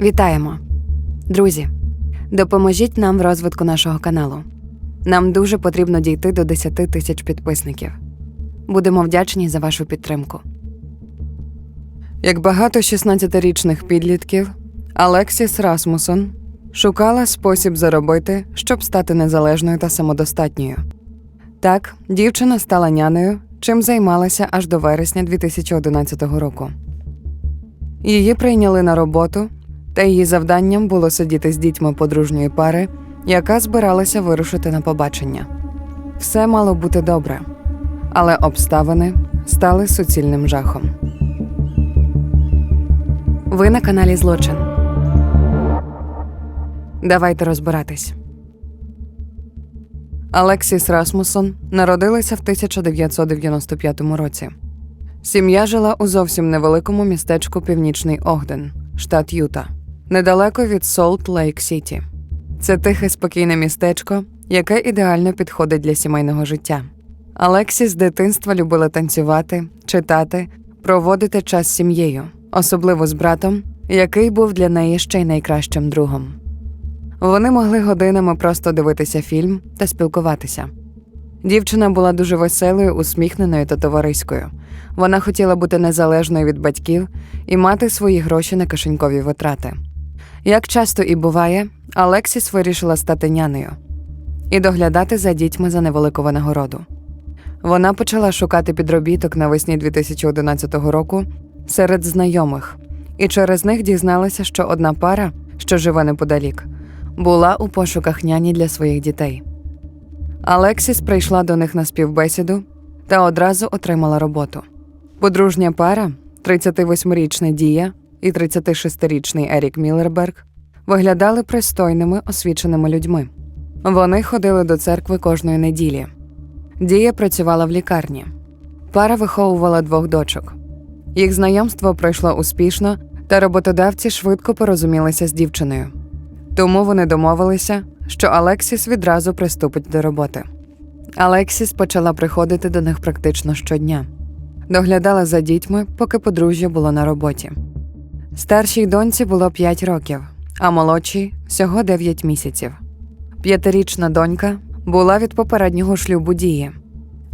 Вітаємо! Друзі, допоможіть нам в розвитку нашого каналу. Нам дуже потрібно дійти до 10 тисяч підписників. Будемо вдячні за вашу підтримку. Як багато 16-річних підлітків, Алексіс Расмусон шукала спосіб заробити, щоб стати незалежною та самодостатньою. Так, дівчина стала нянею, чим займалася аж до вересня 2011 року. Її прийняли на роботу, та її завданням було сидіти з дітьми подружньої пари, яка збиралася вирушити на побачення. Все мало бути добре, але обставини стали суцільним жахом. Ви на каналі Злочин. Давайте розбиратись. Алексіс Расмусон народилася в 1995 році. Сім'я жила у зовсім невеликому містечку Північний Огден, штат Юта, недалеко від Солт Лейк Сіті. Це тихе спокійне містечко, яке ідеально підходить для сімейного життя. Алексі з дитинства любила танцювати, читати, проводити час з сім'єю, особливо з братом, який був для неї ще й найкращим другом. Вони могли годинами просто дивитися фільм та спілкуватися. Дівчина була дуже веселою, усміхненою та товариською. Вона хотіла бути незалежною від батьків і мати свої гроші на кишенькові витрати. Як часто і буває, Алексіс вирішила стати нянею і доглядати за дітьми за невелику винагороду. Вона почала шукати підробіток навесні 2011 року серед знайомих, і через них дізналася, що одна пара, що живе неподалік, була у пошуках няні для своїх дітей. Алексіс прийшла до них на співбесіду та одразу отримала роботу. Подружня пара, 38-річний Дія і 36-річний Ерік Міллерберг, виглядали пристойними, освіченими людьми. Вони ходили до церкви кожної неділі. Дія працювала в лікарні. Пара виховувала двох дочок. Їх знайомство пройшло успішно, та роботодавці швидко порозумілися з дівчиною. Тому вони домовилися, що Алексіс відразу приступить до роботи. Алексіс почала приходити до них практично щодня, доглядала за дітьми, поки подружжя було на роботі. Старшій доньці було 5 років, а молодшій всього 9 місяців. П'ятирічна донька була від попереднього шлюбу дії,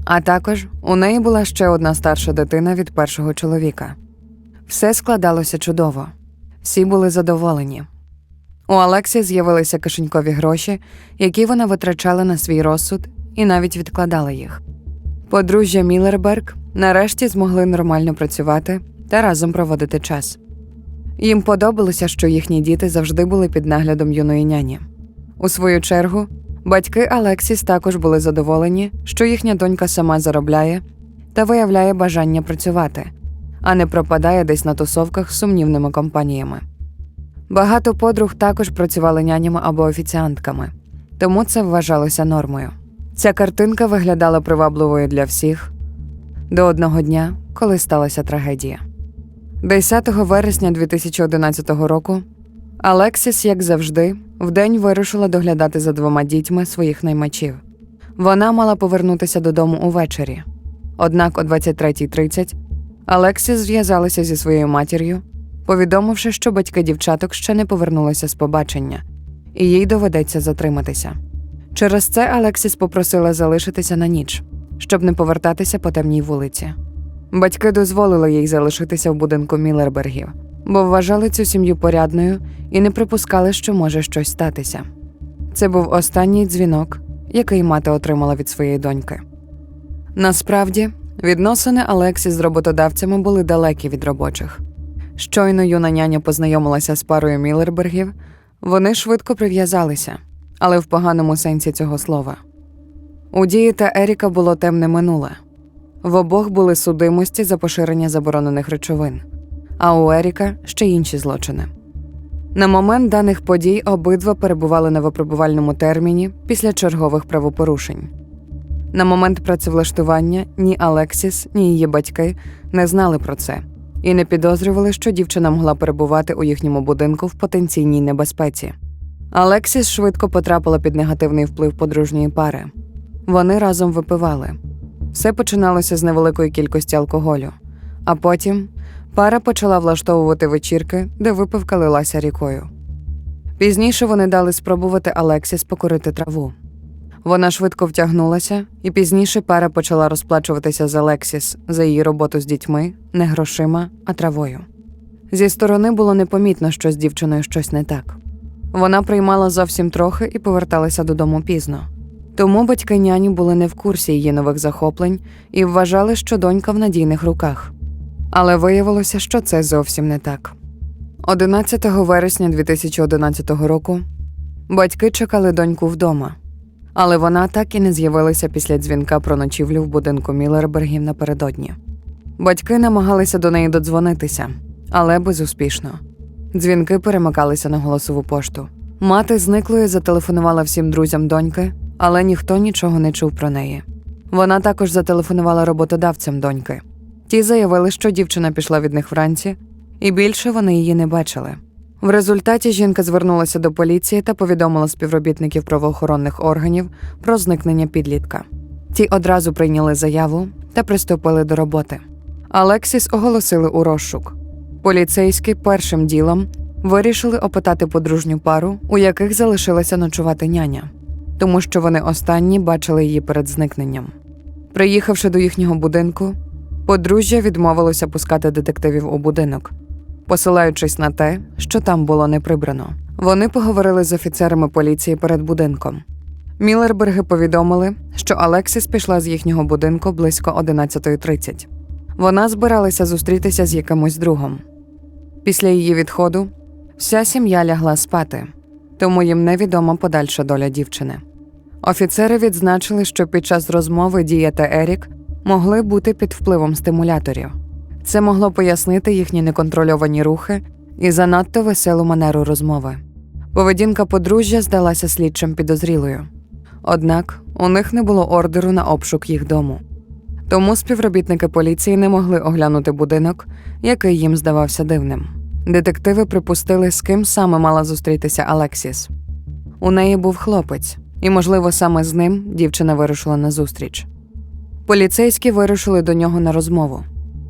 а також у неї була ще одна старша дитина від першого чоловіка. Все складалося чудово, всі були задоволені. У Алексі з'явилися кишенькові гроші, які вона витрачала на свій розсуд і навіть відкладала їх. Подружжя Міллерберг нарешті змогли нормально працювати та разом проводити час. Їм подобалося, що їхні діти завжди були під наглядом юної няні. У свою чергу, батьки Алексіс також були задоволені, що їхня донька сама заробляє та виявляє бажання працювати, а не пропадає десь на тусовках з сумнівними компаніями. Багато подруг також працювали нянями або офіціантками, тому це вважалося нормою. Ця картинка виглядала привабливою для всіх до одного дня, коли сталася трагедія. 10 вересня 2011 року Алексіс, як завжди, вдень вирушила доглядати за двома дітьми своїх наймачів. Вона мала повернутися додому увечері. Однак о 23.30 Алексіс зв'язалася зі своєю матір'ю повідомивши, що батьки дівчаток ще не повернулися з побачення, і їй доведеться затриматися. Через це Алексіс попросила залишитися на ніч, щоб не повертатися по темній вулиці. Батьки дозволили їй залишитися в будинку Міллербергів, бо вважали цю сім'ю порядною і не припускали, що може щось статися. Це був останній дзвінок, який мати отримала від своєї доньки. Насправді, відносини Алексі з роботодавцями були далекі від робочих. Щойно юна няня познайомилася з парою Міллербергів, вони швидко прив'язалися, але в поганому сенсі цього слова. У дії та Еріка було темне минуле. В обох були судимості за поширення заборонених речовин, а у Еріка ще інші злочини. На момент даних подій обидва перебували на випробувальному терміні після чергових правопорушень. На момент працевлаштування ні Алексіс, ні її батьки не знали про це і не підозрювали, що дівчина могла перебувати у їхньому будинку в потенційній небезпеці. Алексіс швидко потрапила під негативний вплив подружньої пари. Вони разом випивали. Все починалося з невеликої кількості алкоголю, а потім Пара почала влаштовувати вечірки, де випивка лилася рікою. Пізніше вони дали спробувати Алексіс покорити траву. Вона швидко втягнулася, і пізніше пара почала розплачуватися з Алексіс за її роботу з дітьми, не грошима, а травою. Зі сторони було непомітно, що з дівчиною щось не так. Вона приймала зовсім трохи і поверталася додому пізно. Тому батьки няні були не в курсі її нових захоплень і вважали, що донька в надійних руках. Але виявилося, що це зовсім не так. 11 вересня 2011 року батьки чекали доньку вдома, але вона так і не з'явилася після дзвінка про ночівлю в будинку Міллербергів напередодні. Батьки намагалися до неї додзвонитися, але безуспішно. Дзвінки перемикалися на голосову пошту. Мати зниклої зателефонувала всім друзям доньки, але ніхто нічого не чув про неї. Вона також зателефонувала роботодавцям доньки. Ті заявили, що дівчина пішла від них вранці, і більше вони її не бачили. В результаті жінка звернулася до поліції та повідомила співробітників правоохоронних органів про зникнення підлітка. Ті одразу прийняли заяву та приступили до роботи. Алексіс оголосили у розшук. Поліцейські першим ділом вирішили опитати подружню пару, у яких залишилася ночувати няня, тому що вони останні бачили її перед зникненням. Приїхавши до їхнього будинку, подружжя відмовилося пускати детективів у будинок, посилаючись на те, що там було не прибрано. Вони поговорили з офіцерами поліції перед будинком. Міллерберги повідомили, що Алексіс пішла з їхнього будинку близько 11.30. Вона збиралася зустрітися з якимось другом. Після її відходу вся сім'я лягла спати, тому їм невідома подальша доля дівчини. Офіцери відзначили, що під час розмови Дія та Ерік могли бути під впливом стимуляторів. Це могло пояснити їхні неконтрольовані рухи і занадто веселу манеру розмови. Поведінка подружжя здалася слідчим підозрілою. Однак у них не було ордеру на обшук їх дому. Тому співробітники поліції не могли оглянути будинок, який їм здавався дивним. Детективи припустили, з ким саме мала зустрітися Алексіс. У неї був хлопець, і, можливо, саме з ним дівчина вирушила на зустріч. Поліцейські вирушили до нього на розмову.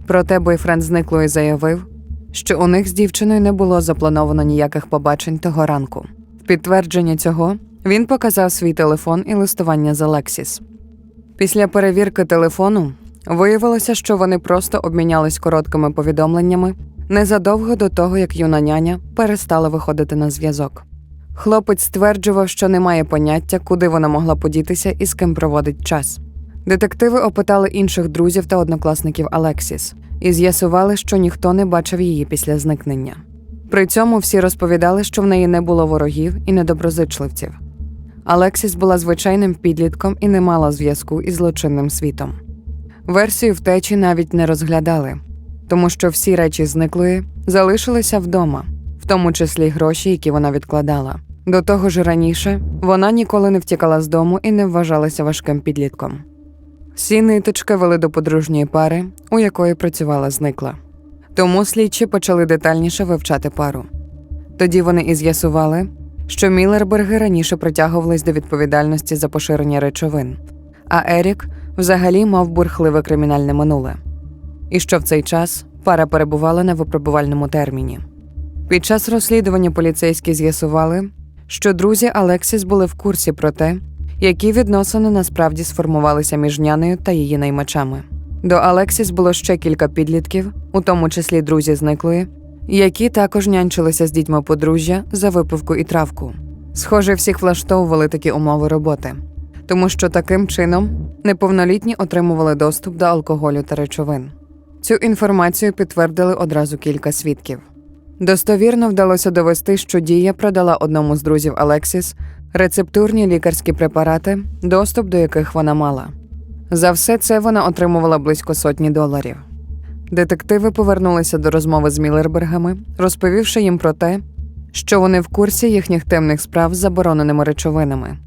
Проте бойфренд зниклої заявив, що у них з дівчиною не було заплановано ніяких побачень того ранку. В підтвердження цього він показав свій телефон і листування з Алексіс. Після перевірки телефону виявилося, що вони просто обмінялись короткими повідомленнями незадовго до того, як юна няня перестала виходити на зв'язок. Хлопець стверджував, що не має поняття, куди вона могла подітися і з ким проводить час. Детективи опитали інших друзів та однокласників Алексіс і з'ясували, що ніхто не бачив її після зникнення. При цьому всі розповідали, що в неї не було ворогів і недоброзичливців. Алексіс була звичайним підлітком і не мала зв'язку із злочинним світом. Версію втечі навіть не розглядали, тому що всі речі зниклої залишилися вдома, в тому числі гроші, які вона відкладала. До того ж раніше вона ніколи не втікала з дому і не вважалася важким підлітком. Всі ниточки вели до подружньої пари, у якої працювала зникла. Тому слідчі почали детальніше вивчати пару. Тоді вони і з'ясували, що Міллерберги раніше притягувались до відповідальності за поширення речовин, а Ерік взагалі мав бурхливе кримінальне минуле. І що в цей час пара перебувала на випробувальному терміні. Під час розслідування поліцейські з'ясували, що друзі Алексіс були в курсі про те, які відносини насправді сформувалися між нянею та її наймачами. До Алексіс було ще кілька підлітків, у тому числі друзі зниклої, які також нянчилися з дітьми подружжя за випивку і травку. Схоже, всіх влаштовували такі умови роботи, тому що таким чином неповнолітні отримували доступ до алкоголю та речовин. Цю інформацію підтвердили одразу кілька свідків. Достовірно вдалося довести, що Дія продала одному з друзів Алексіс рецептурні лікарські препарати, доступ до яких вона мала. За все це вона отримувала близько сотні доларів. Детективи повернулися до розмови з Міллербергами, розповівши їм про те, що вони в курсі їхніх темних справ з забороненими речовинами.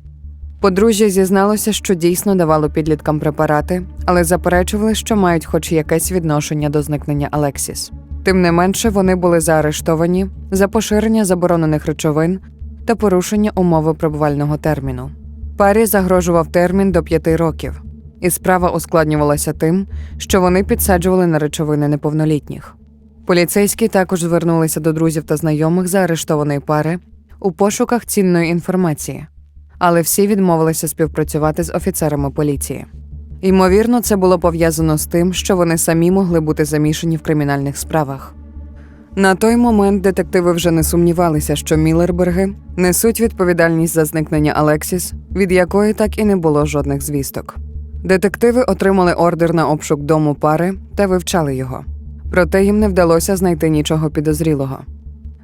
Подружжя зізналося, що дійсно давало підліткам препарати, але заперечували, що мають хоч якесь відношення до зникнення Алексіс. Тим не менше, вони були заарештовані за поширення заборонених речовин та порушення умови пробувального терміну. Парі загрожував термін до п'яти років, і справа ускладнювалася тим, що вони підсаджували на речовини неповнолітніх. Поліцейські також звернулися до друзів та знайомих заарештованої пари у пошуках цінної інформації, але всі відмовилися співпрацювати з офіцерами поліції. Ймовірно, це було пов'язано з тим, що вони самі могли бути замішані в кримінальних справах. На той момент детективи вже не сумнівалися, що Міллерберги несуть відповідальність за зникнення Алексіс, від якої так і не було жодних звісток. Детективи отримали ордер на обшук дому пари та вивчали його. Проте їм не вдалося знайти нічого підозрілого.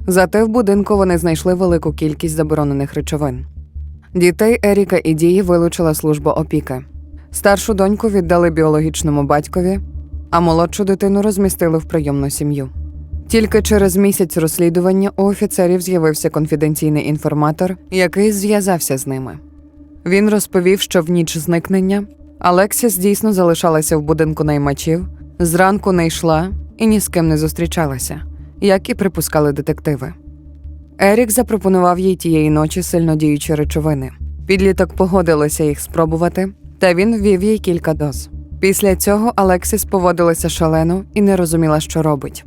Зате в будинку вони знайшли велику кількість заборонених речовин. Дітей Еріка і Дії вилучила служба опіки. Старшу доньку віддали біологічному батькові, а молодшу дитину розмістили в прийомну сім'ю. Тільки через місяць розслідування у офіцерів з'явився конфіденційний інформатор, який зв'язався з ними. Він розповів, що в ніч зникнення Алексіс дійсно залишалася в будинку наймачів, зранку не йшла і ні з ким не зустрічалася, як і припускали детективи. Ерік запропонував їй тієї ночі сильнодіючі речовини. Підліток погодилася їх спробувати, та він ввів їй кілька доз. Після цього Алексіс поводилася шалено і не розуміла, що робить.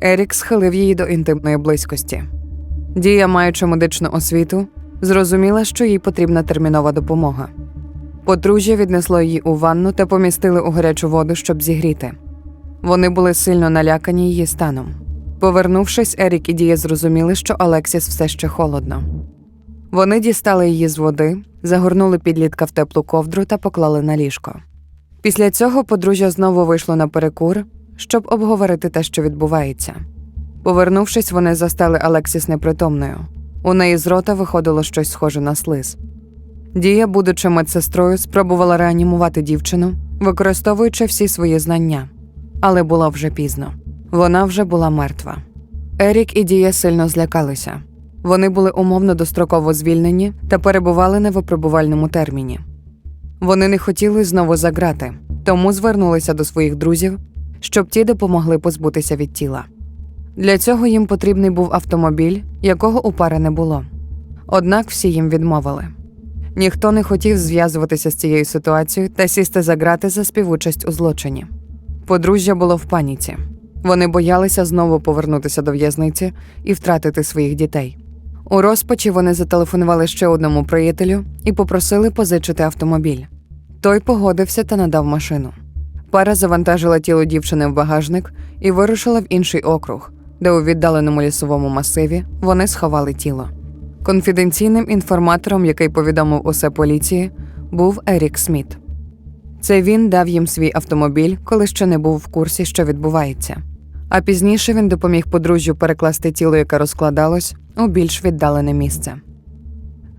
Ерік схилив її до інтимної близькості. Дія, маючи медичну освіту, зрозуміла, що їй потрібна термінова допомога. Подружжя віднесло її у ванну та помістили у гарячу воду, щоб зігріти. Вони були сильно налякані її станом. Повернувшись, Ерік і Дія зрозуміли, що Алексіс все ще холодно. Вони дістали її з води, загорнули підлітка в теплу ковдру та поклали на ліжко. Після цього подружжя знову вийшло на перекур, щоб обговорити те, що відбувається. Повернувшись, вони застали Алексіс непритомною. У неї з рота виходило щось схоже на слиз. Дія, будучи медсестрою, спробувала реанімувати дівчину, використовуючи всі свої знання, але було вже пізно. Вона вже була мертва. Ерік і Дія сильно злякалися. Вони були умовно достроково звільнені та перебували на випробувальному терміні. Вони не хотіли знову заграти, тому звернулися до своїх друзів, щоб ті допомогли позбутися від тіла. Для цього їм потрібний був автомобіль, якого у пари не було. Однак всі їм відмовили. Ніхто не хотів зв'язуватися з цією ситуацією та сісти за грати за співучасть у злочині. Подружжя було в паніці. Вони боялися знову повернутися до в'язниці і втратити своїх дітей. У розпачі вони зателефонували ще одному приятелю і попросили позичити автомобіль. Той погодився та надав машину. Пара завантажила тіло дівчини в багажник і вирушила в інший округ, де у віддаленому лісовому масиві вони сховали тіло. Конфіденційним інформатором, який повідомив усе поліції, був Ерік Сміт. Це він дав їм свій автомобіль, коли ще не був в курсі, що відбувається. А пізніше він допоміг подружжю перекласти тіло, яке розкладалось, у більш віддалене місце.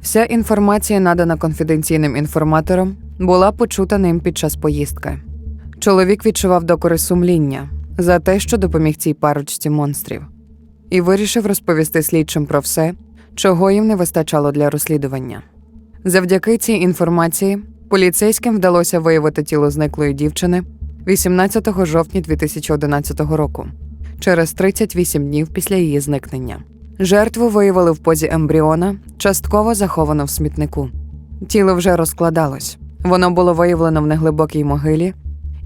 Вся інформація, надана конфіденційним інформатором, була почута ним під час поїздки. Чоловік відчував докори сумління за те, що допоміг цій парочці монстрів, і вирішив розповісти слідчим про все, чого їм не вистачало для розслідування. Завдяки цій інформації поліцейським вдалося виявити тіло зниклої дівчини 18 жовтня 2011 року, через 38 днів після її зникнення. Жертву виявили в позі ембріона, частково заховано в смітнику. Тіло вже розкладалось. Воно було виявлено в неглибокій могилі,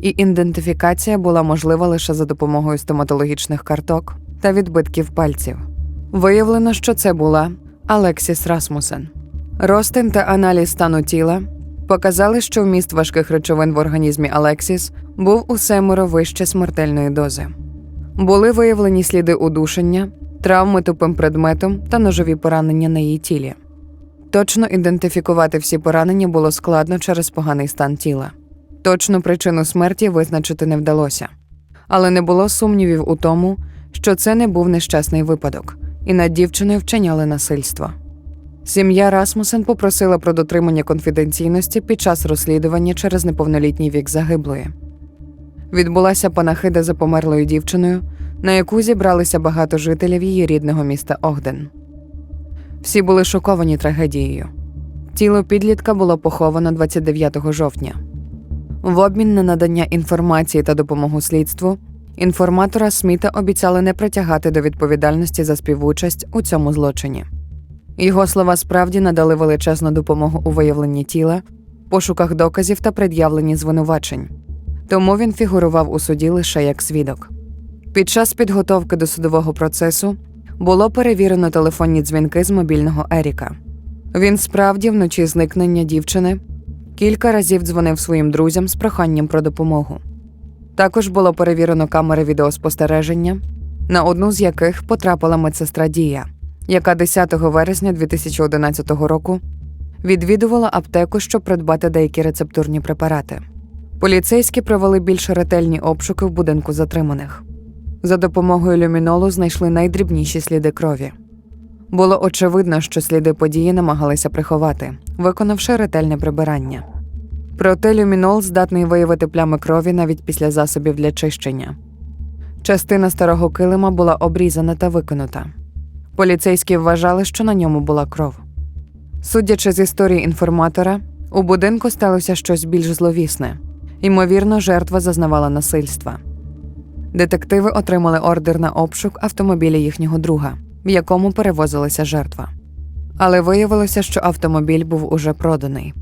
і ідентифікація була можлива лише за допомогою стоматологічних карток та відбитків пальців. Виявлено, що це була Алексіс Расмусен. Ростин та аналіз стану тіла показали, що вміст важких речовин в організмі Алексіс був у семеро вище смертельної дози. Були виявлені сліди удушення, травми тупим предметом та ножові поранення на її тілі. Точно ідентифікувати всі поранення було складно через поганий стан тіла. Точну причину смерті визначити не вдалося, але не було сумнівів у тому, що це не був нещасний випадок, і над дівчиною вчиняли насильство. Сім'я Расмусен попросила про дотримання конфіденційності під час розслідування через неповнолітній вік загиблої. Відбулася панахида за померлою дівчиною, на яку зібралися багато жителів її рідного міста Огден. Всі були шоковані трагедією. Тіло підлітка було поховано 29 жовтня. В обмін на надання інформації та допомогу слідству інформатора Сміта обіцяли не притягати до відповідальності за співучасть у цьому злочині. Його слова справді надали величезну допомогу у виявленні тіла, пошуках доказів та пред'явленні звинувачень, тому він фігурував у суді лише як свідок. Під час підготовки до судового процесу було перевірено телефонні дзвінки з мобільного Еріка. Він справді вночі зникнення дівчини кілька разів дзвонив своїм друзям з проханням про допомогу. Також було перевірено камери відеоспостереження, на одну з яких потрапила медсестра Дія, яка 10 вересня 2011 року відвідувала аптеку, щоб придбати деякі рецептурні препарати. Поліцейські провели більш ретельні обшуки в будинку затриманих. За допомогою люмінолу знайшли найдрібніші сліди крові. Було очевидно, що сліди події намагалися приховати, виконавши ретельне прибирання. Проте люмінол здатний виявити плями крові навіть після засобів для чищення. Частина старого килима була обрізана та викинута. Поліцейські вважали, що на ньому була кров. Судячи з історії інформатора, у будинку сталося щось більш зловісне. Ймовірно, жертва зазнавала насильства. Детективи отримали ордер на обшук автомобіля їхнього друга, в якому перевозилася жертва. Але виявилося, що автомобіль був уже проданий.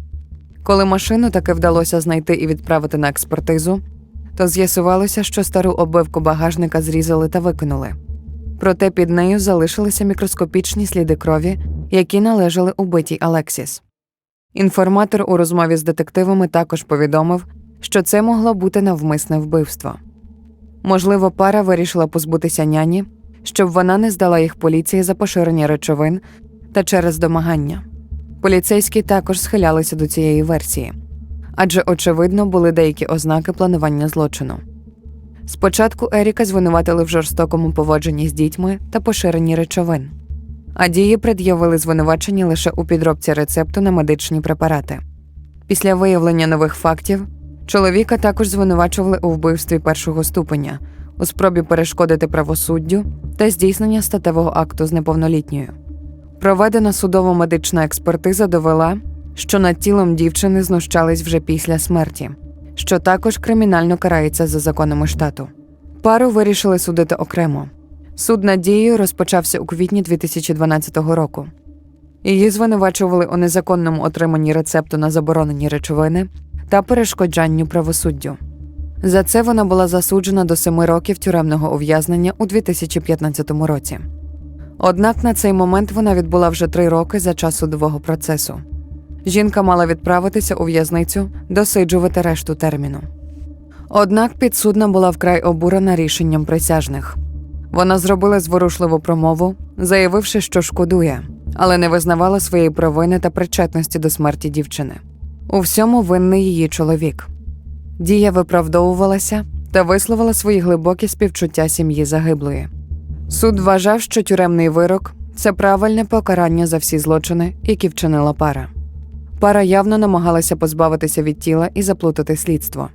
Коли машину таки вдалося знайти і відправити на експертизу, то з'ясувалося, що стару оббивку багажника зрізали та викинули. Проте під нею залишилися мікроскопічні сліди крові, які належали убитій Алексіс. Інформатор у розмові з детективами також повідомив, що це могло бути навмисне вбивство. Можливо, пара вирішила позбутися няні, щоб вона не здала їх поліції за поширення речовин та через домагання. Поліцейські також схилялися до цієї версії, адже, очевидно, були деякі ознаки планування злочину. Спочатку Еріка звинуватили в жорстокому поводженні з дітьми та поширенні речовин, а дії пред'явили звинувачення лише у підробці рецепту на медичні препарати. Після виявлення нових фактів чоловіка також звинувачували у вбивстві першого ступеня, у спробі перешкодити правосуддю та здійснення статевого акту з неповнолітньою. Проведена судово-медична експертиза довела, що над тілом дівчини знущались вже після смерті, що також кримінально карається за законами штату. Пару вирішили судити окремо. Суд над дією розпочався у квітні 2012 року. Її звинувачували у незаконному отриманні рецепту на заборонені речовини та перешкоджанню правосуддю. За це вона була засуджена до семи років тюремного ув'язнення у 2015 році. Однак на цей момент вона відбула вже три роки за час судового процесу. Жінка мала відправитися у в'язницю досиджувати решту терміну. Однак підсудна була вкрай обурена рішенням присяжних. Вона зробила зворушливу промову, заявивши, що шкодує, але не визнавала своєї провини та причетності до смерті дівчини. У всьому винний її чоловік. Дія виправдовувалася та висловила свої глибокі співчуття сім'ї загиблої. Суд вважав, що тюремний вирок це правильне покарання за всі злочини, які вчинила пара. Пара явно намагалася позбавитися від тіла і заплутати слідство.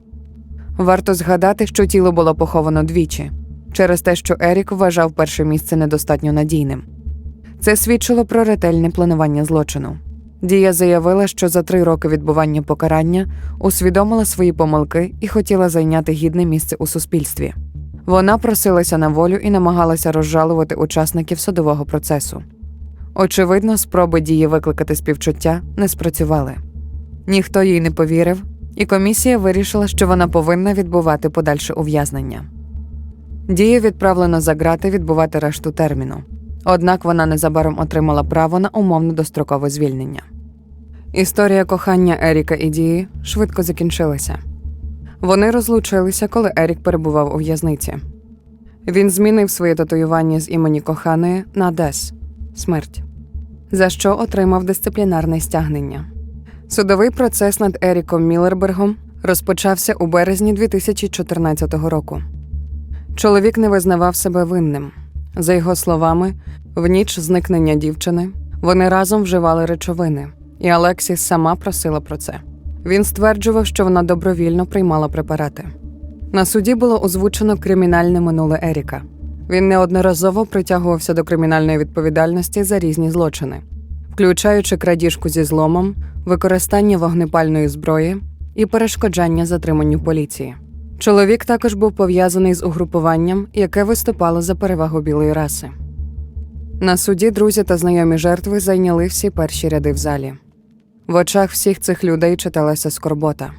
Варто згадати, що тіло було поховано двічі через те, що Ерік вважав перше місце недостатньо надійним. Це свідчило про ретельне планування злочину. Дія заявила, що за три роки відбування покарання усвідомила свої помилки і хотіла зайняти гідне місце у суспільстві. Вона просилася на волю і намагалася розжалувати учасників судового процесу. Очевидно, спроби дії викликати співчуття не спрацювали. Ніхто їй не повірив, і комісія вирішила, що вона повинна відбувати подальше ув'язнення. Дія відправлена за грати відбувати решту терміну. Однак вона незабаром отримала право на умовно дострокове звільнення. Історія кохання Еріка і Дії швидко закінчилася. Вони розлучилися, коли Ерік перебував у в'язниці. Він змінив своє татуювання з імені коханої на Дес смерть, за що отримав дисциплінарне стягнення. Судовий процес над Еріком Міллербергом розпочався у березні 2014 року. Чоловік не визнавав себе винним. За його словами, в ніч зникнення дівчини вони разом вживали речовини, і Алексіс сама просила про це. Він стверджував, що вона добровільно приймала препарати. На суді було озвучено кримінальне минуле Еріка. Він неодноразово притягувався до кримінальної відповідальності за різні злочини, включаючи крадіжку зі зломом, використання вогнепальної зброї і перешкоджання затриманню поліції. Чоловік також був пов'язаний з угрупуванням, яке виступало за перевагу білої раси. На суді друзі та знайомі жертви зайняли всі перші ряди в залі. В очах всіх цих людей читалася скорбота.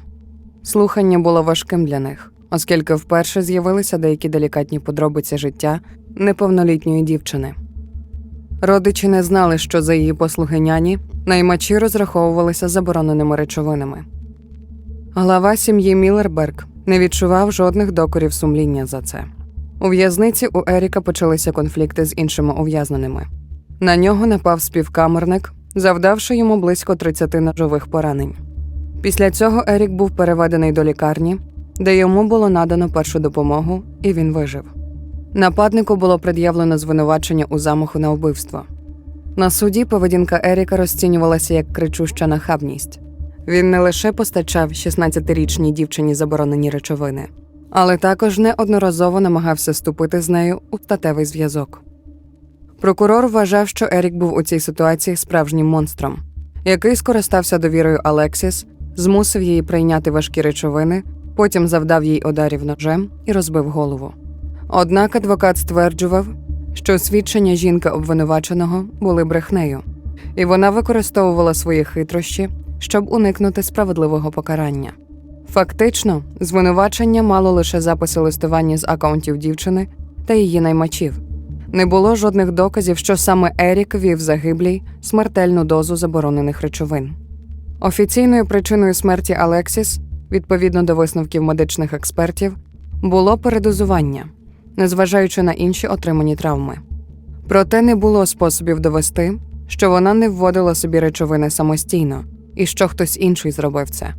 Слухання було важким для них, оскільки вперше з'явилися деякі делікатні подробиці життя неповнолітньої дівчини. Родичі не знали, що за її послуги няні наймачі розраховувалися забороненими речовинами. Глава сім'ї Міллерберг не відчував жодних докорів сумління за це. У в'язниці у Еріка почалися конфлікти з іншими ув'язненими. На нього напав співкамерник, завдавши йому близько 30 ножових поранень. Після цього Ерік був переведений до лікарні, де йому було надано першу допомогу, і він вижив. Нападнику було пред'явлено звинувачення у замаху на вбивство. На суді поведінка Еріка розцінювалася як кричуща нахабність. Він не лише постачав 16-річній дівчині заборонені речовини, але також неодноразово намагався вступити з нею у статевий зв'язок. Прокурор вважав, що Ерік був у цій ситуації справжнім монстром, який скористався довірою Алексіс, змусив її прийняти важкі речовини, потім завдав їй ударів ножем і розбив голову. Однак адвокат стверджував, що свідчення жінки обвинуваченого були брехнею, і вона використовувала свої хитрощі, щоб уникнути справедливого покарання. Фактично, звинувачення мало лише записи листування з акаунтів дівчини та її наймачів. Не було жодних доказів, що саме Ерік вів загиблій смертельну дозу заборонених речовин. Офіційною причиною смерті Алексіс, відповідно до висновків медичних експертів, було передозування, незважаючи на інші отримані травми. Проте не було способів довести, що вона не вводила собі речовини самостійно і що хтось інший зробив це.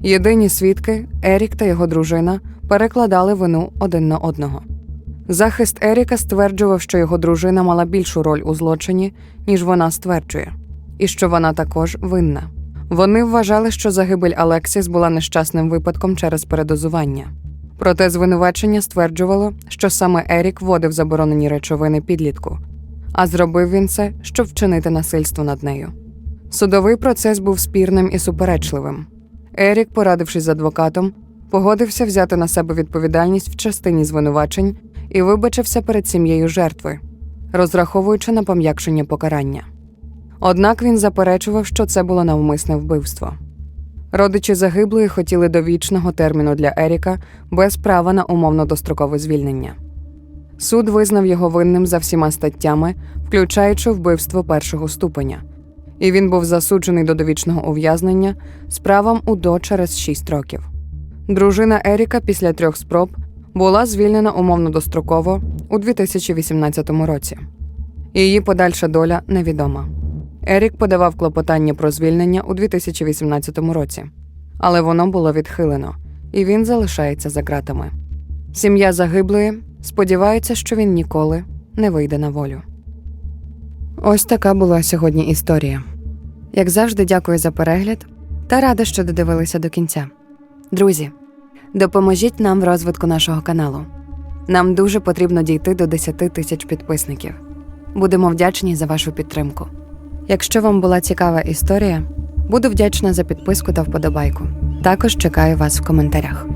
Єдині свідки Ерік та його дружина перекладали вину один на одного. Захист Еріка стверджував, що його дружина мала більшу роль у злочині, ніж вона стверджує, і що вона також винна. Вони вважали, що загибель Алексіс була нещасним випадком через передозування. Проте звинувачення стверджувало, що саме Ерік вводив заборонені речовини підлітку, а зробив він це, щоб вчинити насильство над нею. Судовий процес був спірним і суперечливим. Ерік, порадившись з адвокатом, погодився взяти на себе відповідальність в частині звинувачень і вибачився перед сім'єю жертви, розраховуючи на пом'якшення покарання. Однак він заперечував, що це було навмисне вбивство. Родичі загиблої хотіли довічного терміну для Еріка без права на умовно дострокове звільнення. Суд визнав його винним за всіма статтями, включаючи вбивство першого ступеня, і він був засуджений до довічного ув'язнення з правом УДО через 6 років. Дружина Еріка після трьох спроб була звільнена умовно достроково у 2018 році. Її подальша доля невідома. Ерік подавав клопотання про звільнення у 2018 році, але воно було відхилено, і він залишається за ґратами. Сім'я загиблої сподівається, що він ніколи не вийде на волю. Ось така була сьогодні історія. Як завжди, дякую за перегляд та рада, що додивилися до кінця. Друзі, допоможіть нам в розвитку нашого каналу. Нам дуже потрібно дійти до 10 тисяч підписників. Будемо вдячні за вашу підтримку. Якщо вам була цікава історія, буду вдячна за підписку та вподобайку. Також чекаю вас в коментарях.